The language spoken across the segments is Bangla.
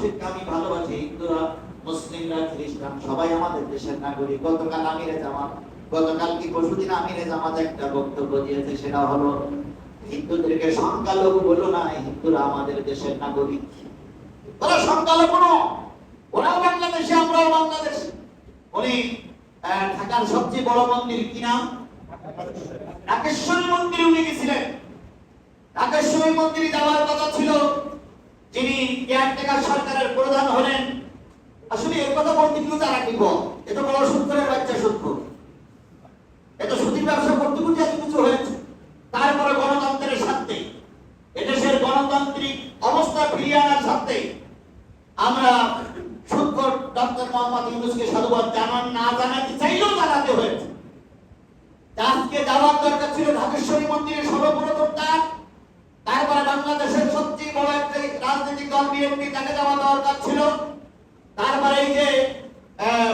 শিক্ষা আমি ভালোবাসি হিন্দুরা মুসলিমরা, খ্রিস্টান, সবাই আমাদের দেশের নাগরিক। গতকাল আমিরে জামাত, গতকাল কি পরশুদিন আমিরে জামাত একটা বক্তব্য দিয়েছে, সেটা হলো, হিন্দুদেরকে সংখ্যালঘু বলো না হিন্দুরা আমাদের দেশের নাগরিক। ওরা সংখ্যালঘু নয় ওরাও বাংলাদেশে, আমরাও বাংলাদেশে। উনি ঢাকার সবচেয়ে বড় মন্দির কি নাম? ঢাকেশ্বরী মন্দিরে উনি গেছিলেন। ঢাকেশ্বরী মন্দিরে যাওয়ার কথা যিনি কেয়ারটেকার সরকারের প্রধান হলেন। আসলে এর কথা বলতে কেউ তারা বল? এত বড় সূত্রের বাচ্চা সূত্র এত সুদীর ব্যবসা করতে করতে এত কিছু হয়েছে। তারপরে গণতন্ত্রের স্বার্থে এদেশের গণতান্ত্রিক অবস্থা ফিরিয়ে আনার স্বার্থে আমরা সূত্র ডক্টর মোহাম্মদ ইউনুসকে সাধুবাদ জানান, না জানাতে চাইলেও জানাতে হয়েছে। আজকে যাওয়ার দরকার ছিল ঢাকেশ্বরী মন্দিরে সর্বপ্রথম যে আহ,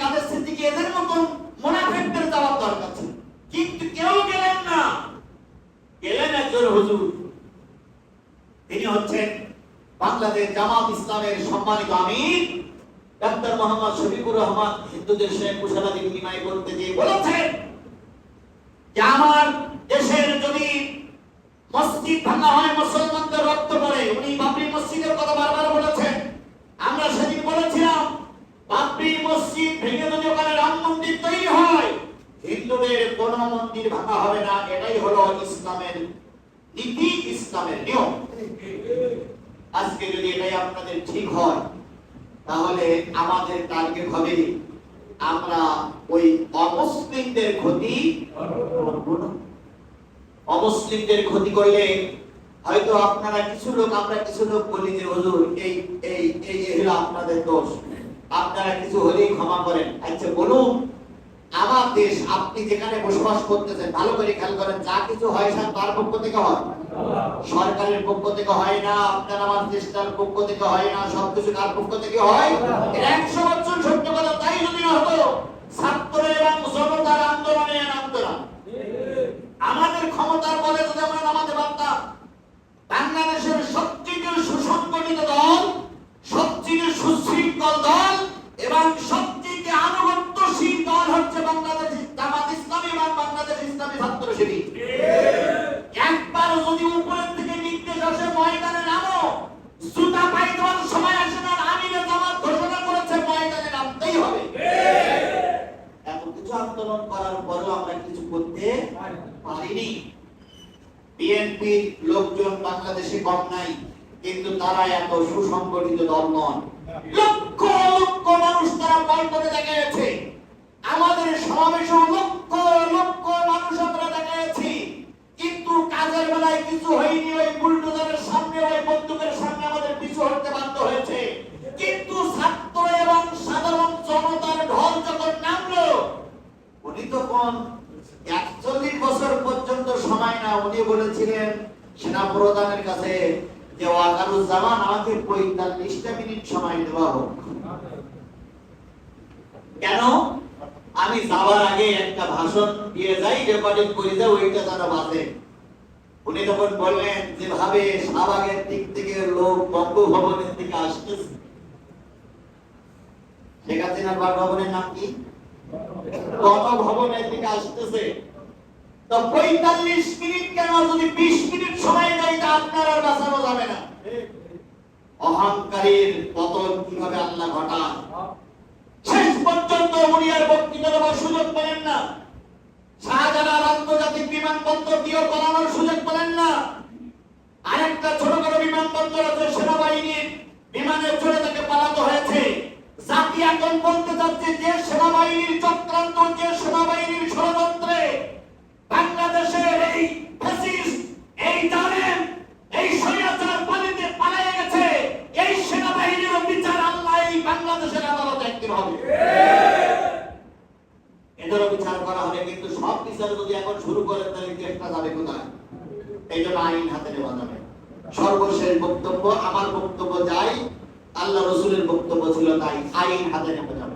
কাদের সিদ্দিকী এদের মতন মোনাফেকদের যাওয়ার দরকার ছিল। কিন্তু কেউ গেলেন না। গেলেন একজন হুজুর। তিনি হচ্ছেন বাংলাদেশ জামাত ইসলামের সম্মানিত আমির ডাক্তার মোহাম্মদ শফিকুর রহমান। হিন্দুদের সঙ্গে কুশলাদি বিনিময় করতে গিয়ে বলেছেন যে আমার দেশের যদি মসজিদ ভাঙা হয় মুসলমানদের রক্ত পড়ে। উনি বাবরি মসজিদের কথা বারবার বলেছেন। আমরা বাবরি মসজিদ ভেঙে যদি ওখানে রাম মন্দির তৈরি হয়, হিন্দুদের কোন মন্দির ভাঙা হবে না, এটাই হলো ইসলামের নীতি, ইসলামের নিয়ম। আজকে যদি এটাই আপনাদের ঠিক হয়, তাহলে আমাদের টার্গেট হবে আমরা ওই অমুসলিমদের ক্ষতি অমুসলিমদের ক্ষতি করলে হয়তো আপনারা কিছু লোক, আমরা কিছু লোক বলি যে, হুজুর, এই এই এই আপনাদের দোষ। আপনারা কিছু হলেই ক্ষমা করেন। আচ্ছা বলুন, আমার দেশ, আপনি যেখানে বসবাস করতেছেন, ভালো করে খেয়াল করেন, যা কিছু হয় সব তার পক্ষ থেকে হয়? সরকারের পক্ষ থেকে হয় না, আপনার আমার দেশটার পক্ষ থেকে হয় না, সবকিছু কার পক্ষ থেকে হয়? একশো বছর সত্য কথা তাই যদি হতো, ছাত্র এবং জনতার আন্দোলনে আন্দোলন। আমাদের ক্ষমতার বলে যদি ইসলামী একবার যদি উপরের থেকে নির্দেশ আসে, ময়দানে নামো। জুতা পাই দেওয়ার সময় আসে না আমিরে জামাত ঘোষণা করেছে, ময়দানে নামতেই হবে। এত কিছু আন্দোলন করার পরেও আমরা কিছু করতে পারিনি। বিএনপি লোকজন বাংলাদেশে কম নাই কিন্তু তারা এত সুসংগঠিত দল নন। কিছু ওই বুলডোজারের সামনে, ওই বন্দুকের সামনে আমাদের পিছু হতে বাধ্য হয়েছে। কিন্তু ছাত্র এবং সাধারণ জনতার ঢল যখন নামলো, উনি তখন একচল্লিশ বছর পর্যন্ত সময় না, উনি বলেছিলেন সেনা প্রধানের কাছে যে, ওয়াকারুজ্জামান, আমাকে পঁয়তাল্লিশটা মিনিট সময় দেওয়া হোক। কেন? আমি যাওয়ার আগে একটা ভাষণ দিয়ে যাই রেকর্ডিং করে, যাই, ওইটা যেন বাজে। উনি তখন বললেন যেভাবে শাহবাগের দিক থেকে লোক বঙ্গভবনের দিকে আসতেছে। শেখ হাসিনার নাম কি? দিকে আসতেছে। পঁয়তাল্লিশ মিনিট কেন? যদি বিশ মিনিট সময় দেয় যাবে না। অহংকারীর আল্লাহ শেষ পর্যন্ত উনি আর বক্তৃতা দেওয়ার সুযোগ পেলেন না। শাহজালাল আন্তর্জাতিক বিমানবন্দর করানোর সুযোগ পেলেন না। আরেকটা ছোট ছোট বিমানবন্দর আছে সেনাবাহিনীর বিমানের চড়ে তাকে পালাতে হয়েছে। জাতি এখন বলতে চাচ্ছে যে সেনাবাহিনীর চক্রান্ত, যে সেনাবাহিনীর ষড়যন্ত্রে বাংলাদেশের এই ফ্যাসিস্ট এই জালেম এই স্বৈরাচার পালিতে পালিয়ে গেছে এই সেনাবাহিনীর বিচার আল্লাহ এই বাংলাদেশের আদালতে একদিন হবে এদেরও বিচার করা হবে কিন্তু সব বিচার যদি এখন শুরু করেন তাহলে কেসটা যাবে কোথায়? এই জন্য আইন হাতে নেওয়া যাবে। সর্বশেষ বক্তব্য, আমার বক্তব্য যাই, আল্লাহ রসুলের বক্তব্য ছিল তাই, আইন হাতে নেওয়া